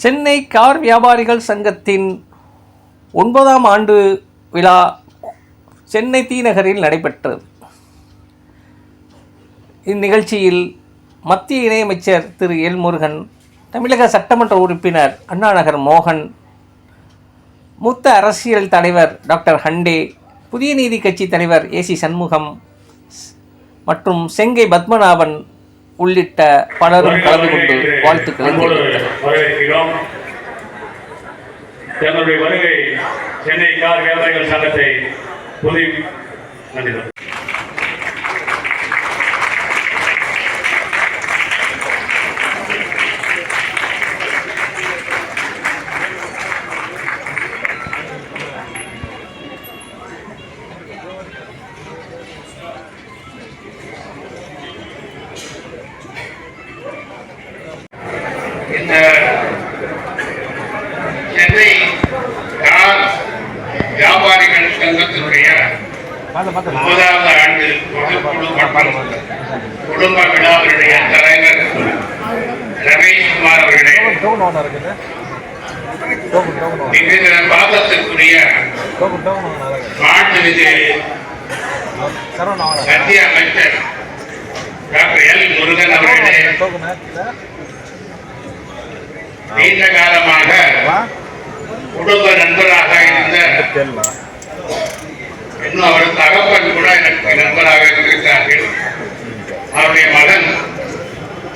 Chennai car வியாபாரிகள் சங்கத்தின் ஒன்பதாம் ஆண்டு விழா சென்னை தீநகரில் நடைபெற்றது. இந்நிகழ்ச்சியில் மத்திய இணையமைச்சர் திரு. எல். முருகன் தமிழக சட்டமன்ற உறுப்பினர் அண்ணாநகர் மோகன் மூத்த அரசியல் தலைவர் டாக்டர் ஹண்டே புதிய நீதி கட்சி தலைவர் ஏசி சண்முகம் மற்றும் செங்கை பத்மநாபன் உள்ளிட்ட பலரும் கலந்து கொண்டு வாழ்த்துக்களை தெரிவித்தனர். வரவேற்கிறோம் வருகை சென்னை கார் வியாபாரிகள் சங்கத்தை புதிய நன்றி. இந்த சென்னை கார் வியாபாரிகள் சங்கத்தினுடைய ஒன்பதாவது ஆண்டு பொதுக்குழு மற்றும் குடும்ப விழாவினுடைய தலைவர் ரமேஷ்குமார் அவர்களே. மிகுந்த பாதத்திற்குரிய மாண்புமிகு மத்திய அமைச்சர் டாக்டர் எல் முருகன் அவர்களே. நீண்ட காலமாக குடும்ப நண்பராக இருந்த இன்னும் அவர் தகப்பன் கூட எனக்கு நண்பராக இருந்திருக்கிறார்கள் அவருடைய மகன்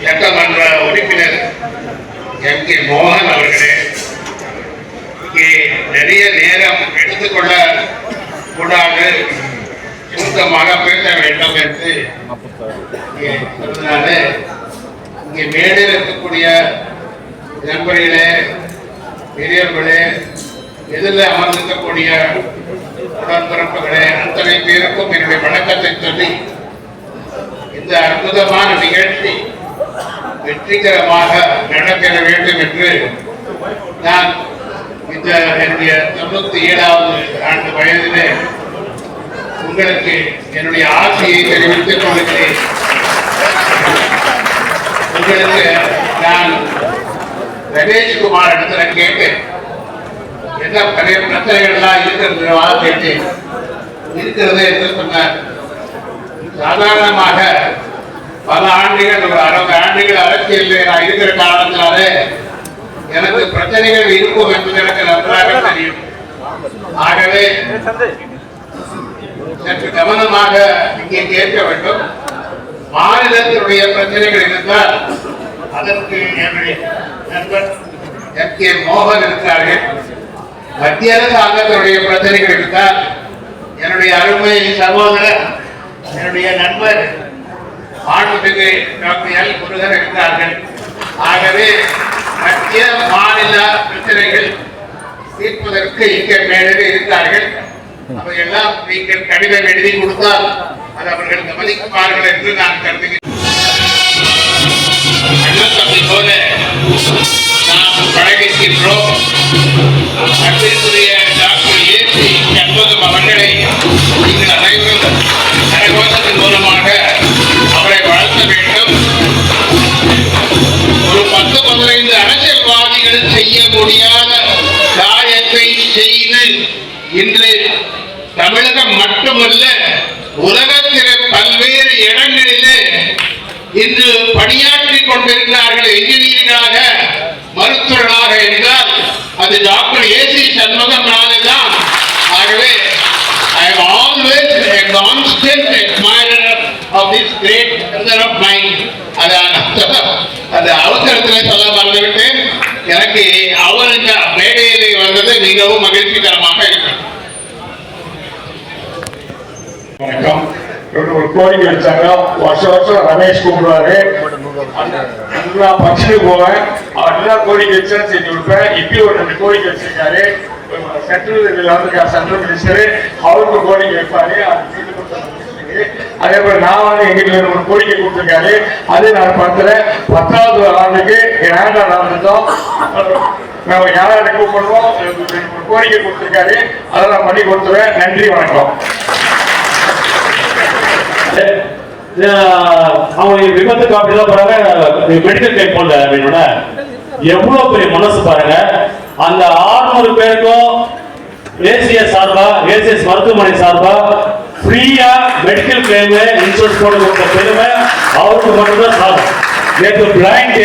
சட்டமன்ற உறுப்பினர் எம் கே மோகன் அவர்களே இங்கே நிறைய நேரம் எடுத்துக்கொள்ள கூடாது. சுருக்கமாக பேச வேண்டும் என்று இங்கே மேடையில் இருக்கக்கூடிய நண்பர்களே பெரியவர்களே எதிரில் அமர்ந்திருக்கக்கூடிய உடன்பிறப்புகளே அத்தனை பேருக்கும் என்னுடைய வணக்கத்தை சொல்லி இந்த அற்புதமான நிகழ்ச்சி வெற்றிகரமாக நடைபெற வேண்டும் என்று நான் இந்த என்னுடைய தொண்ணூத்தி ஏழாவது ஆண்டு வயதிலே உங்களுக்கு என்னுடைய ஆசையை தெரிவித்துக் கொள்கிறேன். உங்களுக்கு நான் ரமேஷ்குமார் இடத்துல கேட்டேன். என்ன பழைய பிரச்சனைகள்லாம் இருக்கிறதுனால கேட்டேன். இருக்கிறது என்று சொன்னார். சாதாரணமாக பல ஆண்டுகள் ஒரு அறுபது ஆண்டுகள் அரசியல் நான் இருக்கிற காரணத்தினாலே எனக்கு பிரச்சனைகள் இருக்கும் என்பது எனக்கு நன்றாக தெரியும். ஆகவே சற்று கவனமாக இங்கே கேட்க வேண்டும். மாநிலத்தினுடைய பிரச்சனைகள் இருந்தால் அதற்கு என்னுடைய நண்பர் எம் கே மோகன் இருக்கிறார்கள் மத்திய அரசாங்கத்தினுடைய பிரச்சனைகள் இருந்தால் என்னுடைய அருமை சகோதரர் என்னுடைய நண்பர் மாண்புமிகு டாக்டர் எல். முருகன் இருக்கிறார்கள். ஆகவே மத்திய மாநில பிரச்சனைகள் தீர்ப்பதற்கு இங்கே மேலே இருக்கிறார்கள். அவையெல்லாம் நீங்கள் கடிதம் எழுதி கொடுத்தால் அது அவர்கள் கவனிப்பார்கள் என்று நான் கருதுகிறேன். போல நாம் பழகிருக்கின்றோம் அன்பிற்குரிய டாக்டர் அவர்களை நீங்கள் அனைவரும் கரகோஷத்தின் மூலமாக அவரை வாழ்த்த வேண்டும். ஒரு பத்து பதினைந்து அரசியல்வாதிகள் செய்ய முடியாத காரியத்தை செய்து இன்று தமிழகம் மட்டுமல்ல உலகத்திலே பல்வேறு இடங்களிலே இன்று பணியாற்றி கொண்டிருக்கிறார்கள் அது டாக்டர் ஏசி சண்முகம்னாலே தான் ஆகவே ஐ am always a constant admirer of this great brother of mine. அது அந்த அவசரத்தில் சொல்ல மறந்துவிட்டேன். எனக்கு அவர் இந்த மேடையிலே வந்தது மிகவும் மகிழ்ச்சிகரமாக இருக்கிறது. வணக்கம். ஒரு கோரிக்கை வச்சாங்க வருஷம் வருஷம் ரமேஷ் கூப்பிடுவாரு நான் ஃபங்க்ஷனுக்கு போவேன். அவர் எல்லா கோரிக்கை வச்சா செஞ்சு கொடுப்பேன் இப்பயும் ஒரு ரெண்டு கோரிக்கை வச்சிருக்காரு. சென்ட்ரல் வந்திருக்காரு சென்ட்ரல் மினிஸ்டர். அவருக்கு ஒரு கோரிக்கை வைப்பாரு. அது செய்து கொடுத்த அதே போல நான் வந்து எங்கிட்ட ஒரு கோரிக்கை கொடுத்துருக்காரு. அதே நான் பண்றேன் பத்தாவது ஆண்டுக்கு என் ஆண்டா நடந்துட்டோம். நம்ம யாரை கூப்பிடுவோம் எனக்கு ஒரு கோரிக்கை கொடுத்திருக்காரு. அதை நான் பண்ணி கொடுத்துருவேன். நன்றி வணக்கம். அஹ் அவங்க விபத்து காப்பீடு தான் மெடிக்கல் கிளைம் போடல வேணும்ல. எவ்வளவு பெரிய மனசு பாருங்க. அந்த 600 பேருக்கும் ஏசிஎஸ் சார்பா ஏசிஎஸ் மருத்துவமனை சார்பா ஃப்ரீயா மெடிக்கல் கிளைம் இன்சூரன்ஸ் போட்டு கொடுத்த பெருமை அவருக்கு மட்டும்தான் சார் நேற்று பிளைண்ட்